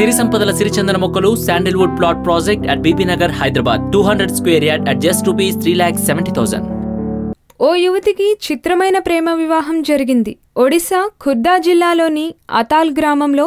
సిరి సంపదల సిరిచందన మొక్కలు sandalwood plot project at Bibi Nagar Hyderabad two hundred square yard at just rupees three lakhs seventy thousand ఓ యువతికి చిత్రమైన ప్రేమ వివాహం జరిగింది. ఒడిశా ఖుర్దా జిల్లాలోని అతాల్ గ్రామంలో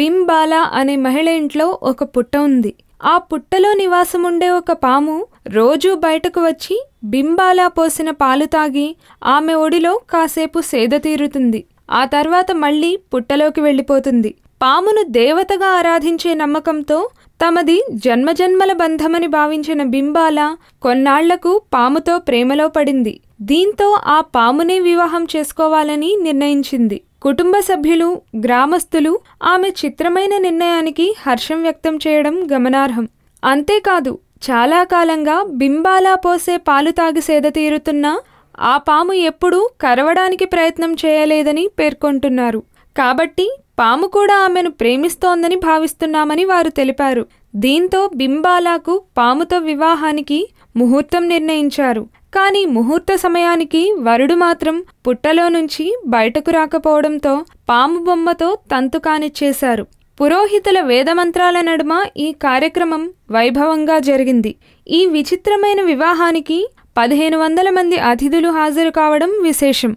బింబాలా అనే మహిళ ఇంట్లో ఒక పుట్ట ఉంది. ఆ పుట్టలో నివాసముండే ఒక పాము రోజూ బయటకు వచ్చి బింబాలా పోసిన పాలు తాగి ఆమె ఒడిలో కాసేపు సేద తీరుతుంది. ఆ తర్వాత మళ్ళీ పుట్టలోకి వెళ్ళిపోతుంది. పామును దేవతగా ఆరాధించే నమ్మకంతో తమది జన్మజన్మల బంధమని భావించిన బింబాల కొన్నాళ్ళకు పాముతో ప్రేమలో పడింది. దీంతో ఆ పామునే వివాహం చేసుకోవాలని నిర్ణయించింది. కుటుంబ సభ్యులు గ్రామస్తులు ఆమె చిత్రమైన నిర్ణయానికి హర్షం వ్యక్తం చేయడం గమనార్హం. అంతేకాదు చాలా కాలంగా బింబాలా పోసే పాలు తాగి సేద తీరుతున్నా ఆ పాము ఎప్పుడూ కరవడానికి ప్రయత్నం చేయలేదని పేర్కొంటున్నారు. కాబట్టి పాము కూడా ఆమెను ప్రేమిస్తోందని భావిస్తున్నామని వారు తెలిపారు. దీంతో బింబాలాకు పాముతో వివాహానికి ముహూర్తం నిర్ణయించారు. కానీ ముహూర్త సమయానికి వరుడు మాత్రం పుట్టలో నుంచి బయటకు రాకపోవడంతో పాము బొమ్మతో తంతు కానిచ్చేశారు. పురోహితుల వేదమంత్రాల నడుమ ఈ కార్యక్రమం వైభవంగా జరిగింది. ఈ విచిత్రమైన వివాహానికి పదిహేను వందల మంది అతిథులు హాజరు కావడం విశేషం.